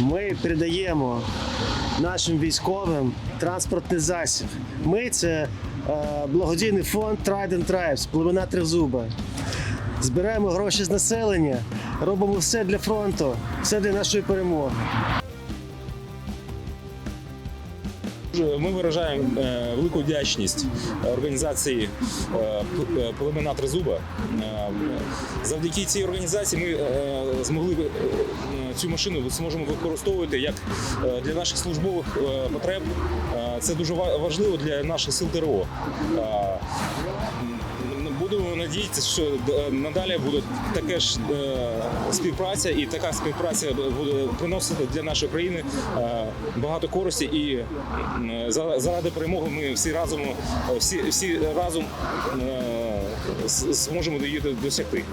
Ми передаємо нашим військовим транспортний засіб. Ми це е, благодійний фонд Trident Tribes, племена Тризуба. Збираємо гроші з населення, робимо все для фронту, все для нашої перемоги. Ми виражаємо е, велику вдячність організації е, племена Тризуба. Завдяки цій організації ми змогли цю машину зможемо використовувати як е, для наших службових е, потреб. Е, Це дуже важливо для наших сил ТРО. Будемо надіятися, що надалі буде така ж співпраця, і така співпраця буде приносити для нашої країни багато користі. І заради перемоги ми всі разом, всі, всі разом зможемо її досягти.